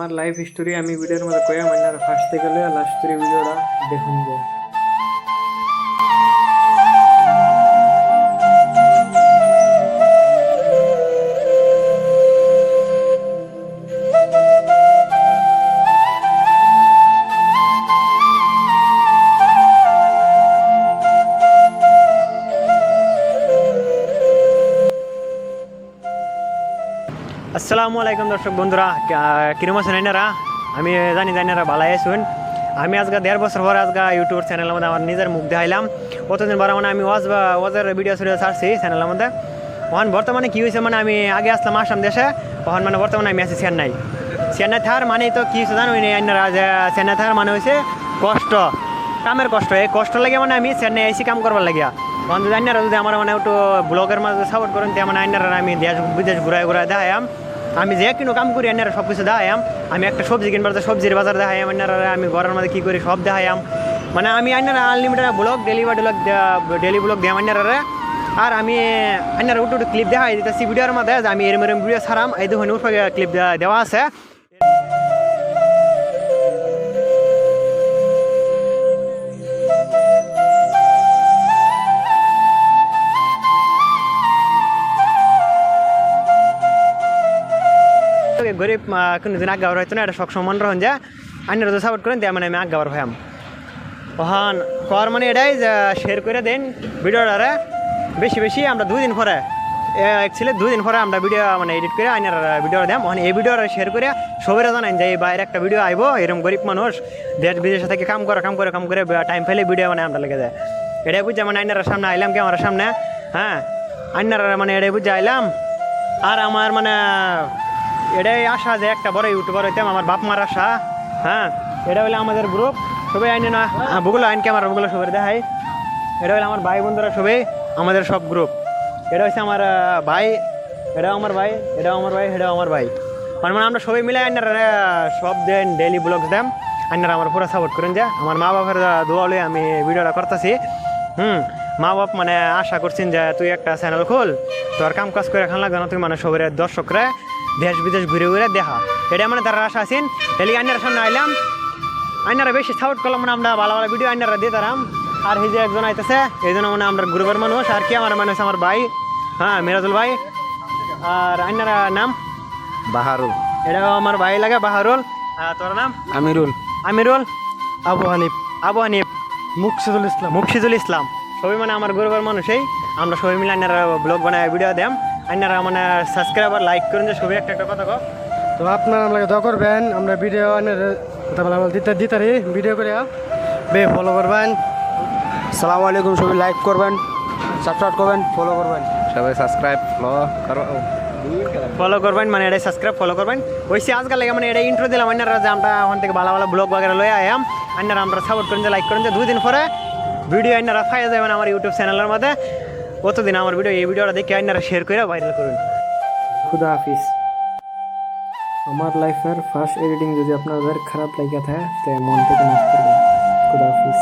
আমার life history আমি ভিডিওর মধ্যে কয়া মানে ফার্স্ট থেকে লাস্ট ভিডিওটা দেখুন যে আসসালামু আলাইকুম দর্শক বন্ধুরা। কিরম আছেন আইনারা আমি জানি জানিনারা ভালাই আছুন। আমি আজকে দেড় বছর পরে আজকে ইউটিউব চ্যানেলের মধ্যে আমার নিজের মুখ দেখাইলাম। কতদিন পরে মানে আমি ওয়াজ ওয়াজের ভিডিও সিডিও ছাড়ছি চ্যানেলের মধ্যে। ওখান বর্তমানে কী হয়েছে মানে আমি আগে আসলাম আসাম দেশে। ওখান মানে বর্তমানে আমি আছি চেন্নাই। চেন্নাই থার মানে তো কী হয়েছে জানো আইনারা যে চেন্নাই থার মানে হয়েছে কষ্ট। কামের কষ্ট। এই কষ্ট লাগে মানে আমি চেন্নাই আইসি কাম করবার লাগিয়া। তখন যদি আমার মানে একটু ব্লগের মাঝে সাপোর্ট করেন তেমন আইনারা আমি দেশ বিদেশ ঘুরাই ঘুরাই দেখাইম আমি যে কিনো কাম করি আইনারা সব কিছু দেখাইম আমি একটা সবজি কিনবার সবজির বাজার দেখাইম আইনারা আমি ঘরের মধ্যে কী করি, সব দেখাইম মানে আমি আইনারা আনলিমিটেড ব্লগ ডেলি বা ব্লগ ডেলি ব্লগ দিয়াম আইনারা আর আমি আইনারা উঠে উঠে ক্লিপ দেখাই দিতেছি ভিডিওর মধ্যে আমি এরম এরম ভিডিও ছাড়াম। এই উপরে ক্লিপ দেওয়া আছে। গরিব আহ, কোনোদিন আজ্ঞাবার হয়তো না এটা সবসময় মনে রাখুন যে আইনারা তো সাপোর্ট করেন দিয়ে মানে আমি আজ্ঞাবার হইয়াম। ওহান কর মানে এটাই শেয়ার করে দেন ভিডিওটারে বেশি বেশি আমরা দুই দিন পরে অ্যাকচুয়ালি দুই দিন পরে আমরা ভিডিও মানে এডিট করে আইনার ভিডিও দেম ওখানে এই ভিডিওটা শেয়ার করে সবাই জানান যে এই বাইরে একটা ভিডিও আইব এরকম গরিব মানুষ দেশ বিদেশে থেকে কাম করে কাম করে কাম করে টাইম ফেলে ভিডিও মানে আমরা লেগে যায়। এটাই বুঝছে মানে আইনার সামনে আইলাম কি আমার সামনে হ্যাঁ? আইনার মানে এটাই বুঝে আইলাম। আর আমার মানে এটাই আশা যে একটা বড় ইউটিউবার হইতাম, আমার বাপ মার আশা। হ্যাঁ এটা হলো আমাদের গ্রুপ সবাই আইনে না বুগুলো আইন ক্যামেরা বুগুলো সবাই দেখাই। এটা হলো আমার ভাই বন্ধুরা সবাই, আমাদের সব গ্রুপ এটা হচ্ছে আমার ভাই, এটাও আমার ভাই, এটাও আমার ভাই, এটাও আমার ভাই। মানে মানে আমরা সবাই মিলে আইনার সব দেন ডেইলি ব্লগস দেন। আইনারা আমার পুরো সাপোর্ট করেন যে। আমার মা বাপের দোয়া লই আমি ভিডিওটা করতেছি। হুম, মা বাপ মানে আশা করছেন যে তুই একটা চ্যানেল খোল। তোর কাম কাজ করে খান লাগবে না তুই মানে সবাই দর্শকরা। দেশ বিদেশ ঘুরে ঘুরে দেখা। এটা মানে তারা আশা আছেন। তাহলে আইনার সামনে আইলাম। আইনারা বেশি সাপোর্ট করলাম মানে আমরা ভালো ভালো ভিডিও আইনারা দিয়ে তারাম। আর এই যে একজন আইতেছে এই জন্য মানে আমরা গ্রুপের মানুষ। আর কি আমার মানুষ আমার ভাই? হ্যাঁ মিরাজুল ভাই। আর আইনারা নাম? বাহারুল। এটাও আমার ভাই লাগে বাহারুল। আর তোর নাম? আমিরুল। আমিরুল। আবু হানিফ। আবু হানিফ। মুকসিদুল ইসলাম। মুকসিদুল ইসলাম। সবাই মানে আমার গরিবের মানুষই। আমরা সবাই মিলে আইনারা ব্লগ বানায় ভিডিও দেম। আইনারা মানে সাবস্ক্রাইবার লাইক করেন যে সবাই একটা একটা কথা কো তো আপনারা আমাকে দোয়া করবেন আমরা ভিডিও দিতে দিতারি ভিডিও করে বে ফলো করবেন। সালামু আলাইকুম সবাই লাইক করবেন সাবস্ক্রাইব করবেন ফলো করবেন। সবাই সাবস্ক্রাইব ফলো করো। ফলো করবেন মানে এটা সাবস্ক্রাইব ফলো করবেন। ওইসে আজকাল লাগে মানে এটা ইন্ট্রো দিলাম আইনারা যে আমরা ওখান থেকে ভালো ভালো ব্লগ বাগেরা লয়ে আয়াম আইনারা আমরা সাপোর্ট করেন যে লাইক করেন যে দুই দিন পরে ভিডিও আইনারা ফাইয়া যাবেন আমার ইউটিউব চ্যানেলের মধ্যে। কতদিন আমার ভিডিও এই ভিডিওটা দেখে আপনারা শেয়ার করে ভাইরাল করুন। খুদা হাফিজ। আমার লাইফের ফার্স্ট এডিটিং যদি আপনাদের খারাপ লাগে থাকে তাই মন থেকে মাফ করবেন। খুদা হাফিজ।